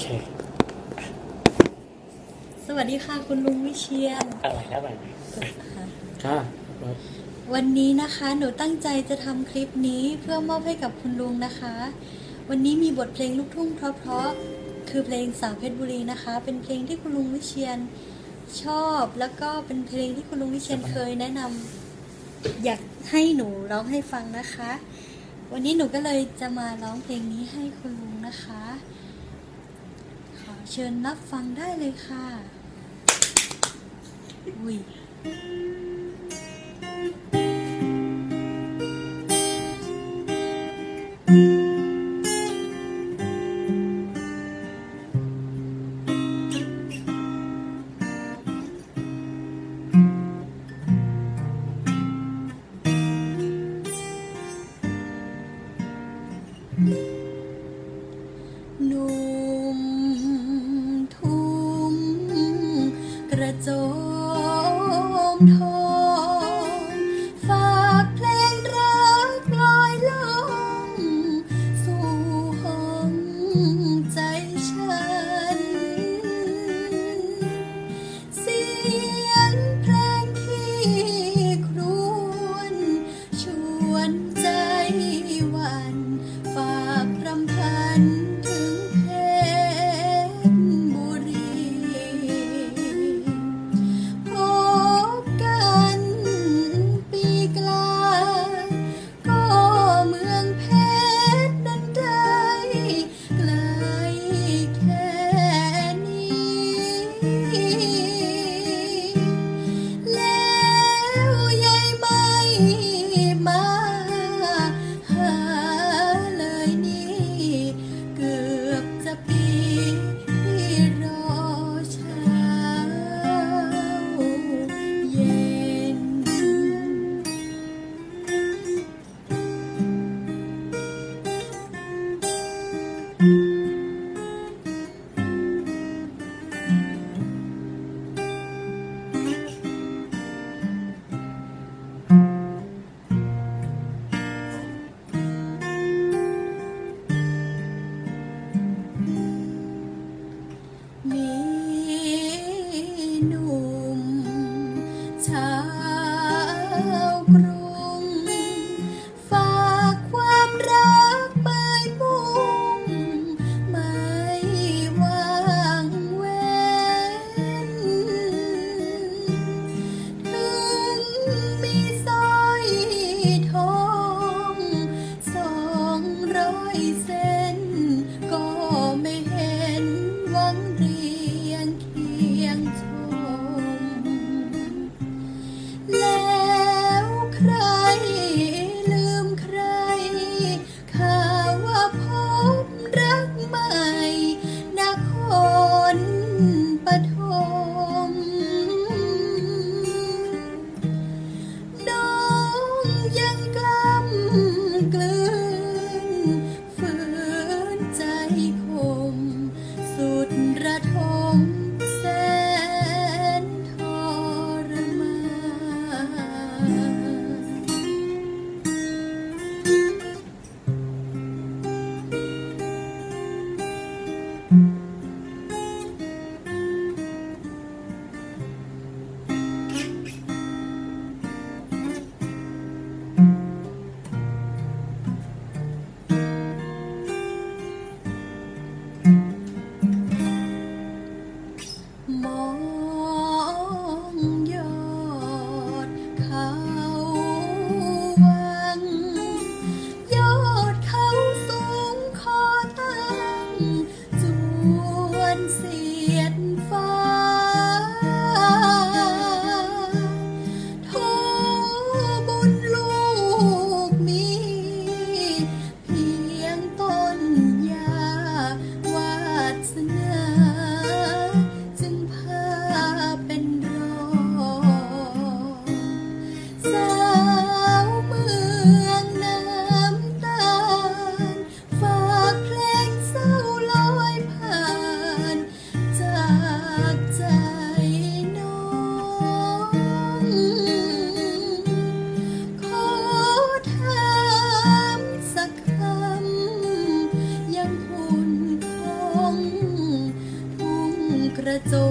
เค สวัสดีค่ะ คุณลุงวิเชียนอะไรนะแบบนี้ค่ะครับวันนี้นะคะหนูตั้งใจจะทำคลิปนี้เพื่อมอบให้กับคุณลุงนะคะ วันนี้มีบทเพลงลูกทุ่งเพราะๆคือเพลงสาวเพชรบุรีนะคะ เป็นเพลงที่คุณลุงวิเชียนชอบแล้วก็เป็นเพลงที่คุณลุงวิเชียนเคยแนะนำอยากให้หนูร้องให้ฟังนะคะ วันนี้หนูก็เลยจะมาร้องเพลงนี้ให้คุณลุงนะคะขอ เชิญรับฟังได้เลยค่ะ อุ้ย อ ระทง ระโจมโท